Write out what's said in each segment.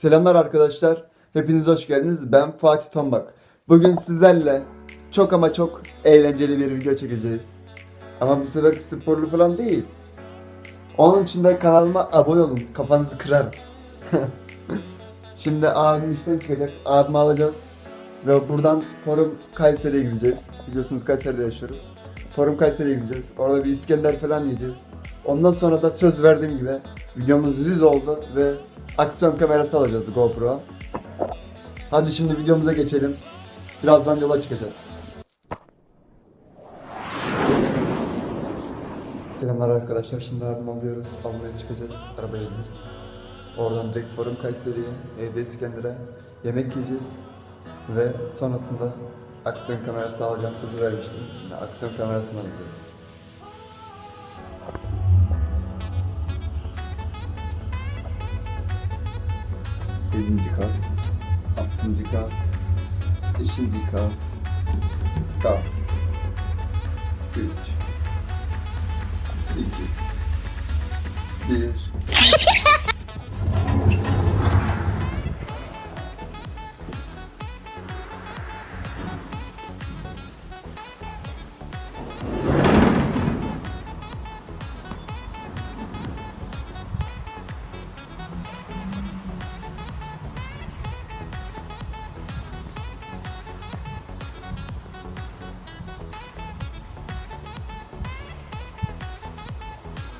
Selamlar arkadaşlar. Hepiniz hoş geldiniz. Ben Fatih Tombak. Bugün sizlerle çok ama çok eğlenceli bir video çekeceğiz. Ama bu sefer sporlu falan değil. Onun için de kanalıma abone olun. Kafanızı kırarım. Şimdi abim işten çıkacak. Abimi alacağız. Ve buradan Forum Kayseri'ye gideceğiz. Biliyorsunuz Kayseri'de yaşıyoruz. Forum Kayseri'ye gideceğiz. Orada bir İskender falan yiyeceğiz. Ondan sonra da söz verdiğim gibi videomuz 100 oldu ve aksiyon kamerası alacağız GoPro. Hadi şimdi videomuza geçelim. Birazdan yola çıkacağız. Selamlar arkadaşlar. Şimdi abim alıyoruz. Almaya çıkacağız. Arabaya binip. Oradan direkt Forum Kayseri'ye, evde İskender'e yemek yiyeceğiz. Ve sonrasında aksiyon kamerası alacağım sözü vermiştim. Aksiyon kamerasını alacağız. Yedinci kat, altıncı kat, beşinci kat, kat,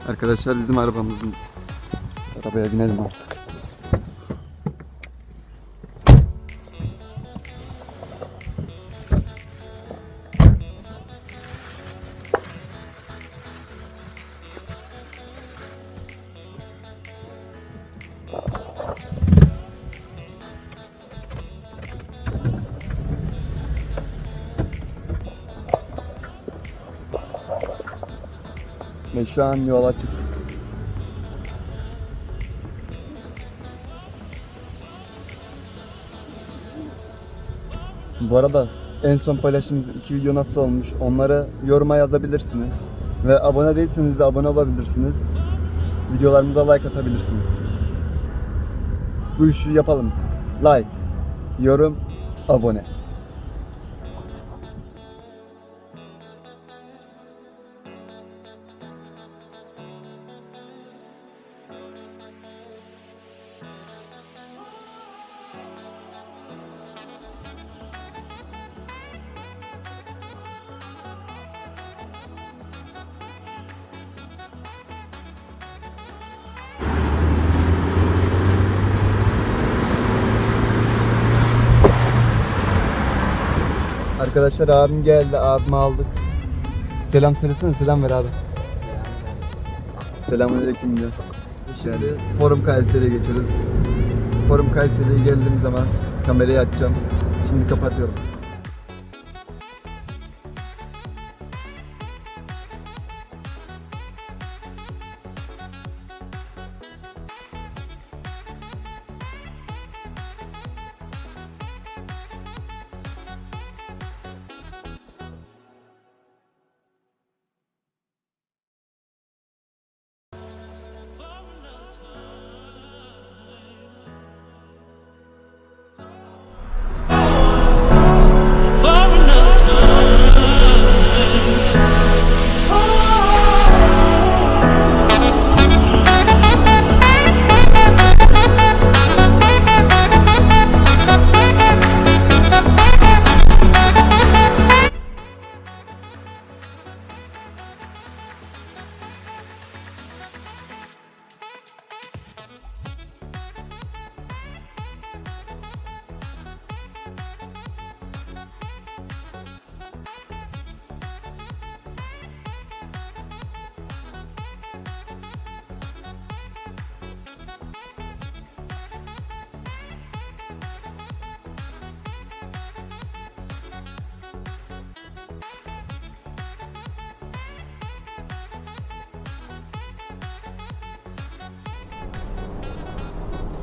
Arkadaşlar bizim arabamızın arabaya binelim artık. Ve şu an yola çıktık. Bu arada en son paylaştığımız iki video nasıl olmuş onları yoruma yazabilirsiniz. Ve abone değilseniz de abone olabilirsiniz. Videolarımıza like atabilirsiniz. Bu işi yapalım. Like, yorum, abone. Arkadaşlar abim geldi, abimi aldık. Selam söylesene, selam ver abi. Selamünaleyküm diyor. Şimdi Forum Kayseri'ye geçiyoruz. Forum Kayseri'ye geldiğim zaman kamerayı açacağım. Şimdi kapatıyorum.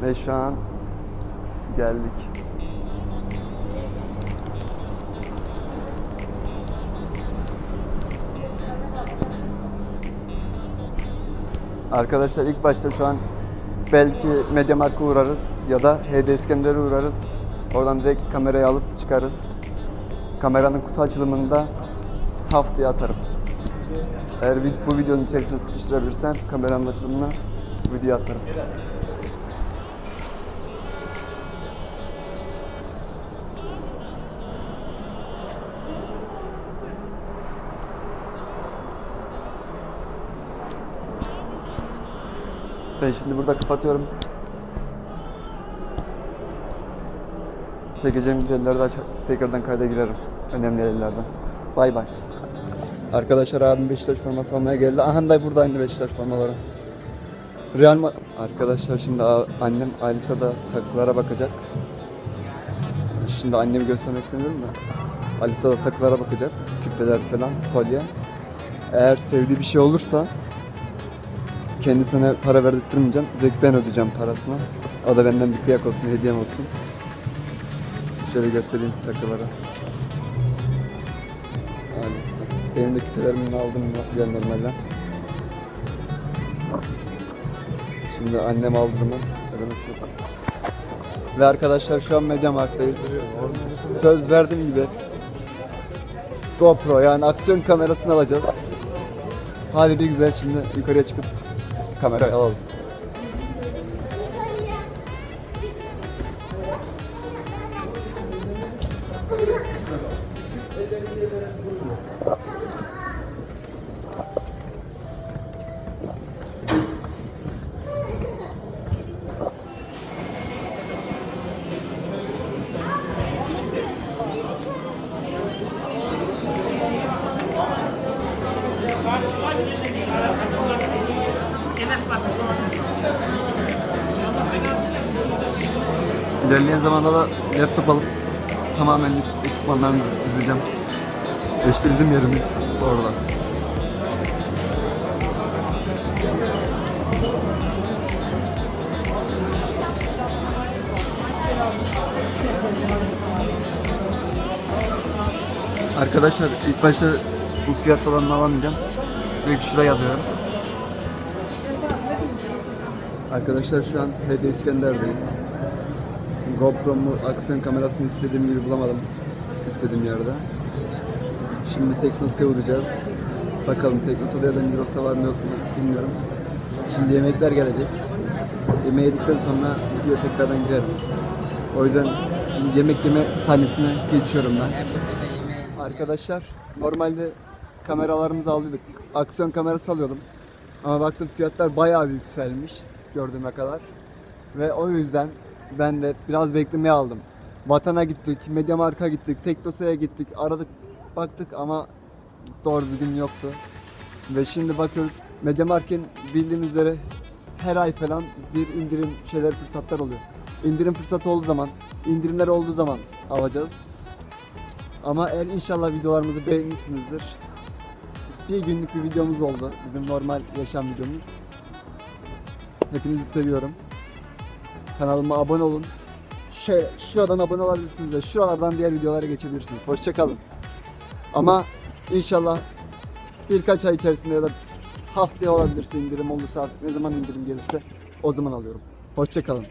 Ve şu an geldik. Arkadaşlar ilk başta şu an belki Mediamarkt'a uğrarız. ya da HD İskender'e uğrarız. Oradan direkt kamerayı alıp çıkarız. Kameranın kutu açılımını da haftaya atarım. Eğer bu videonun içerisine sıkıştırabilirsem kameranın açılımına video atarım. Ben şimdi burada kapatıyorum. Çekeceğim videoları da tekrardan kayda girerim. Önemli yerlerden. Bay bay. Arkadaşlar abim Beşiktaş forması almaya geldi. Aha da burada aynı Beşiktaş formaları. Real Ma- Arkadaşlar şimdi annem Alisa'da takılara bakacak. Şimdi annemi göstermek istemiyorum da. Alisa'da takılara bakacak. Küpeler falan, kolye. Eğer sevdiği bir şey olursa kendisine para verdirtmeyeceğim. Direkt ben ödeyeceğim parasını. O da benden bir kıyak olsun, hediyem olsun. Şöyle göstereyim takıları. Alisa. Benim de küpelerimi aldım diğer normalden. Şimdi annem aldı zaman ödemesini. Ve arkadaşlar şu an Mediamarkt'tayız. Söz verdiğim gibi GoPro yani aksiyon kamerasını alacağız. Hadi bir güzel şimdi yukarıya çıkıp kamerayı alalım. İlerleyen zamanda da laptop alıp tamamen ekipmanlarını izleyeceğim. Değiştirdim yerimiz orada. Arkadaşlar ilk başta bu fiyat olanını alamayacağım. Direkt şuraya alıyorum. Arkadaşlar şu an HD İskender'deyim. GoPro'mu aksiyon kamerasını istediğim gibi bulamadım. istediğim yerde. Şimdi Teknosa'ya uğrayacağız. Bakalım Teknosa'da ya da Migros'ta var mı yok mu bilmiyorum. Şimdi yemekler gelecek. Yemeği yedikten sonra video tekrardan girerim. O yüzden yemek yeme sahnesine geçiyorum ben. Arkadaşlar normalde kameralarımızı aldıydık. Aksiyon kamerası alıyordum. Ama baktım fiyatlar bayağı bir yükselmiş gördüğüme kadar. Ve o yüzden ben de biraz beklemeye aldım. Vatan'a gittik, Mediamarkt'a gittik, Teknosa'ya gittik, aradık, baktık ama doğru düzgün yoktu. Ve şimdi bakıyoruz Mediamarkt'in bildiğiniz üzere her ay falan bir indirim şeyler fırsatlar oluyor. İndirim fırsatı olduğu zaman, indirimler olduğu zaman alacağız. Ama eğer inşallah videolarımızı beğenmişsinizdir. Bir günlük bir videomuz oldu. Bizim normal yaşam videomuz. Hepinizi seviyorum. Kanalıma abone olun. Şey, şuradan abone olabilirsiniz de şuralardan diğer videolara geçebilirsiniz. Hoşçakalın. Ama inşallah birkaç ay içerisinde ya da haftaya olabilirse indirim olursa artık ne zaman indirim gelirse o zaman alıyorum. Hoşçakalın.